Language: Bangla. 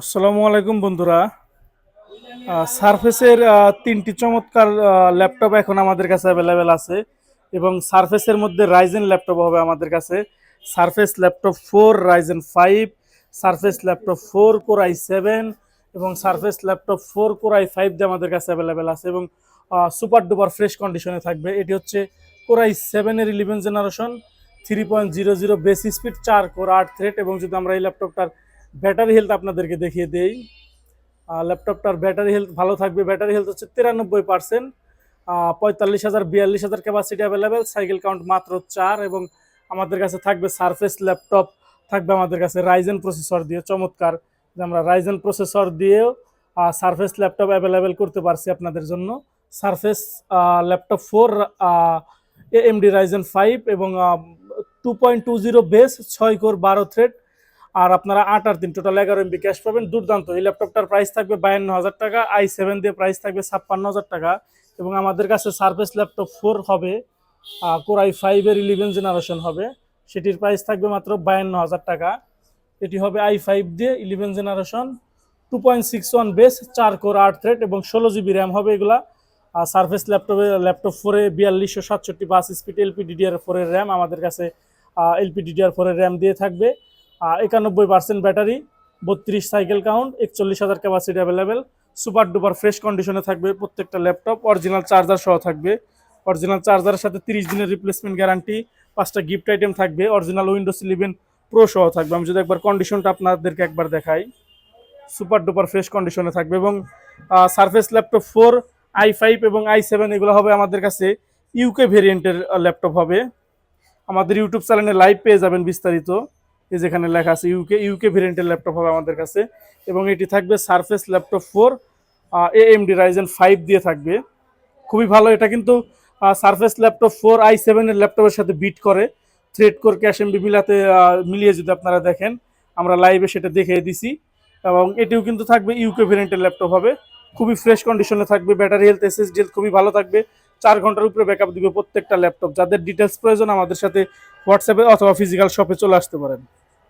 আসসালামু আলাইকুম বন্ধুরা। সারফেসের তিনটি চমৎকার ল্যাপটপ এখন আমাদের কাছে অ্যাভেলেবেল আছে এবং সারফেসের মধ্যে রাইজেন ল্যাপটপ হবে আমাদের কাছে। Surface laptop four Ryzen five Surface laptop four core i seven এবং Surface laptop four core i five দিয়ে আমাদের কাছে অ্যাভেলেবেল আছে এবং সুপার ডুপার ফ্রেশ কন্ডিশনে থাকবে। এটি হচ্ছে কোর আই সেভেনের eleven generation three point zero zero base speed চার কোর আট থ্রেড এবং যদি আমরা এই ল্যাপটপটার ব্যাটারি হেলথ আপনাদেরকে দেখিয়ে দেই। ল্যাপটপটার ব্যাটারি হেলথ ভালো থাকবে। ব্যাটারি হেলথ হচ্ছে তিরানব্বই পার্সেন্ট পঁয়তাল্লিশ হাজার, বিয়াল্লিশ হাজার ক্যাপাসিটি অ্যাভেলেবেল সাইকেল কাউন্ট মাত্র চার এবং আমাদের কাছে থাকবে সারফেস ল্যাপটপ থাকবে আমাদের কাছে রাইজেন প্রসেসর দিয়ে। চমৎকার। যে আমরা রাইজেন প্রসেসর দিয়েও সারফেস ল্যাপটপ অ্যাভেলেবেল করতে পারছি আপনাদের জন্য। Surface laptop four AMD Ryzen five এবং two point two zero base ছয় কোর বারো থ্রেড আর আপনারা আট আর তিন টোটাল এগারো এমবি ক্যাশ পাবেন। দুর্দান্ত, এই ল্যাপটপটার প্রাইস থাকবে বায়ান্ন হাজার টাকা আই সেভেন দিয়ে প্রাইস থাকবে ছাপ্পান্ন হাজার টাকা এবং আমাদের কাছে সার্ফেস ল্যাপটপ ফোর হবে কোরাই ফাইভের ইলেভেন জেনারেশন হবে। সেটির প্রাইস থাকবে মাত্র বায়ান্ন হাজার টাকা। এটি হবে আই ফাইভ দিয়ে eleven generation two point six one base চার কোর আট থ্রেড এবং ষোলো জিবি র্যাম হবে এগুলা। আর সার্ফেস ল্যাপটপে ল্যাপটপ ফোরে বিয়াল্লিশশো সাতষট্টি পাঁচ স্পিড এলপি ডিডিআর ফোরের র্যাম আমাদের কাছে এলপি ডিডিআর ফোরের র্যাম দিয়ে থাকবে। একানব্বই পার্সেন্ট ব্যাটারি বত্রিশ সাইকেল কাউন্ট একচল্লিশ হাজার capacity available super duper fresh কন্ডিশনে থাকবে প্রত্যেকটা ল্যাপটপ অরিজিনাল চার্জার সহ থাকবে। অরিজিনাল চার্জারের সাথে তিরিশ দিনের রিপ্লেসমেন্ট গ্যারান্টি পাঁচটা গিফট আইটেম থাকবে অরিজিনাল উইন্ডোজ ইলেভেন প্রো সহ থাকবে। আমি যদি একবার কন্ডিশনটা আপনাদেরকে একবার দেখাই সুপার ডুপার ফ্রেশ কন্ডিশনে থাকবে এবং Surface laptop four i five এবং আই সেভেন এগুলো হবে আমাদের কাছে ইউকে ভেরিয়েন্টের ল্যাপটপ হবে। আমাদের ইউটিউব চ্যানেলে লাইভ পেয়ে যাবেন বিস্তারিত। এই যেখানে লেখা আছে ইউকে ইউকে ভেরিয়েন্টের ল্যাপটপ হবে আমাদের কাছে। এবং এটি থাকবে Surface laptop four A M D Ryzen five দিয়ে থাকবে। খুবই ভালো, এটা কিন্তু সারফেস ল্যাপটপ ফোর আই সেভেনের ল্যাপটপের সাথে বিট করে। থ্রেড কোর ক্যাশ এমবি মিলাতে মিলিয়ে যদি আপনারা দেখেন, আমরা লাইভে সেটা দেখিয়ে দিছি। এবং এটিও কিন্তু থাকবে ইউকে ভেরিয়েন্টের ল্যাপটপ হবে। খুবই ফ্রেশ কন্ডিশনে থাকবে ব্যাটারি হেলথ এসএসডি হেলথ খুবই ভালো থাকবে। চার ঘণ্টার উপরে ব্যাকআপ দিবে প্রত্যেকটা ল্যাপটপ যাদের ডিটেলস প্রয়োজন আমাদের সাথে হোয়াটসঅ্যাপে অথবা ফিজিক্যাল শপে চলে আসতে পারেন।